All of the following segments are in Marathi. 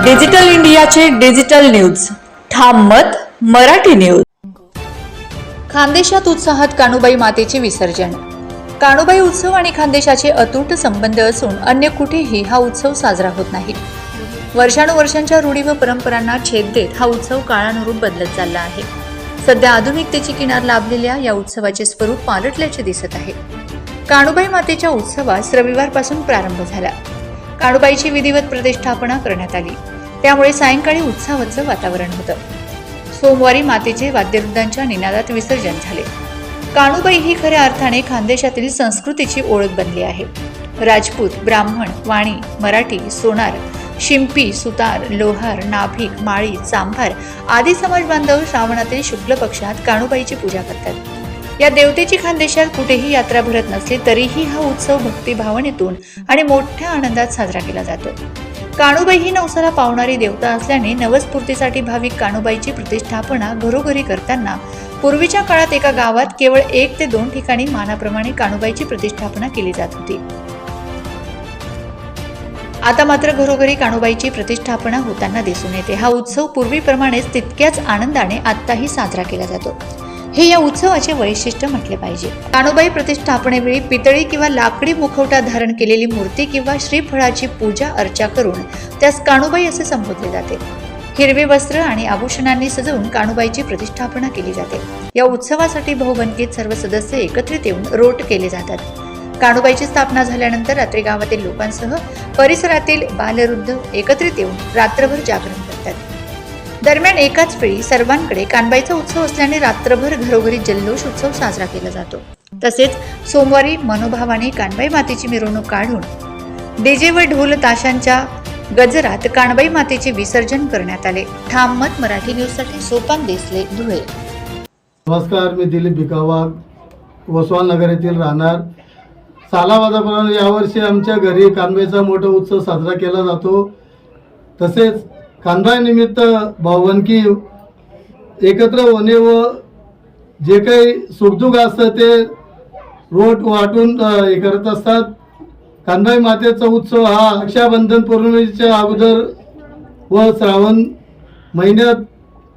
डिजिटल इंडियाचे डिजिटल न्यूज. ठाम मत मराठी न्यूज. खानदेशात उत्साहात कानुबाई मातेचे विसर्जन. कानुबाई उत्सव आणि खानदेशाचे अतूट संबंध असून अन्य कुठेही हा उत्सव साजरा होत नाही. वर्षानुवर्षांच्या रूढी व परंपरांना छेद देत हा उत्सव काळानुरूप बदलत चालला आहे. सध्या आधुनिकतेची किनार लाभलेल्या या उत्सवाचे स्वरूप पालटल्याचे दिसत आहे. काणूबाई मातेच्या उत्सवास रविवारपासून प्रारंभ झाला. काणूबाईची विधिवत प्रतिष्ठापना करण्यात आली. त्यामुळे सायंकाळी उत्साहाचं वातावरण होतं. सोमवारी मातेचे वाद्यवृंदांच्या निनादात विसर्जन झाले. काणूबाई ही खऱ्या अर्थाने खानदेशातील संस्कृतीची ओळख बनली आहे. राजपूत ब्राह्मण वाणी मराठी सोनार शिंपी सुतार लोहार नाभिक माळी चांभार आदी समाज बांधव श्रावणातील शुक्ल पक्षात काणूबाईची पूजा करतात. या देवतेची खानदेशात कुठेही यात्रा भरत नसली तरीही हा उत्सव भक्तिभावनेतून आणि मोठ्या आनंदात साजरा केला जातो. काणूबाई ही नवसाला पावणारी देवता असल्याने नवस्फूर्तीसाठी भाविक काणूबाईची प्रतिष्ठापना घरोघरी करताना पूर्वीच्या काळात एका गावात केवळ एक ते दोन ठिकाणी मानाप्रमाणे काणूबाईची प्रतिष्ठापना केली जात होती. आता मात्र घरोघरी काणूबाईची प्रतिष्ठापना होताना दिसून येते. हा उत्सव पूर्वीप्रमाणेच तितक्याच आनंदाने आत्ताही साजरा केला जातो. हे या उत्सवाचे वैशिष्ट्य म्हटले पाहिजे. काणूबाई प्रतिष्ठापनेवेळी पितळी किंवा लाकडी मुखवटा धारण केलेली मूर्ती किंवा श्रीफळाची पूजा अर्चा करून त्यास काणूबाई असे संबोधले जाते. हिरवे वस्त्र आणि आभूषणांनी सजवून काणूबाईची प्रतिष्ठापना केली जाते. या उत्सवासाठी बहुबंकीत सर्व सदस्य एकत्रित येऊन रोट केले जातात. काणूबाईची स्थापना झाल्यानंतर रात्री गावातील लोकांसह परिसरातील बालवृद्ध एकत्रित येऊन रात्रभर जागरण करतात. दरम्यान एकाच वेळी सर्वांकडे कानबाईचा उत्सव असल्याने रात्रभर घरोघरी जल्लोष उत्सव साजरा केला जातो. तसेच सोमवारी मनोभावाने कानबाई मातेची मिरवणूक काढून डीजे व ढोल ताशांच्या गजरात कानबाई मातेचे विसर्जन करण्यात आले. ठाम मत मराठी न्यूजसाठी सोपान देसले धुळे. नमस्कार मी दिलीप भिकावा वसवाल नगर येथील राहणार. सालावादाप्रमाणे यावर्षी आमच्या घरी कानबाईचा मोठा उत्सव साजरा केला जातो. तसेच खानदानिमित्त निमित्त एकत्र होणे व जे काही सुखदुःख असतं ते रोट वाटून हे करत असतात. कानबाई मातेचा उत्सव हा रक्षाबंधन पौर्णिमेच्या अगोदर व श्रावण महिन्यात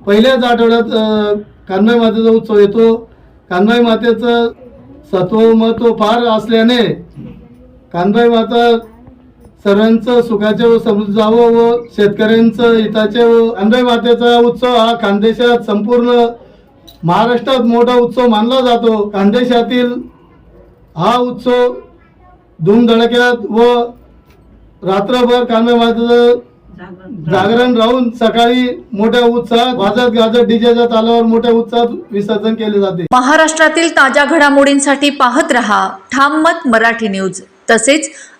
पहिल्याच आठवड्यात अ, कानबाई मातेचा उत्सव येतो. कानबाई मातेचं सत्व महत्त्व फार असल्याने कानबाई माता सर्वांचं सुखाचे व समृद्ध जावं व शेतकऱ्यांचं हिताचे व कानबाई मातेचा उत्सव हा खानदेशात संपूर्ण महाराष्ट्रात मोठा उत्सव मानला जातो. खानदेशातील हा उत्सव धूमधडक्यात व रात्रभर कांदे मातेचं जागरण राहून सकाळी मोठ्या उत्साहात वाजत गाजत डीजेच्या तालावर मोठ्या उत्साहात विसर्जन केले जाते. महाराष्ट्रातील ताज्या घडामोडींसाठी पाहत रहा. ठाम मत मराठी न्यूज. तसेच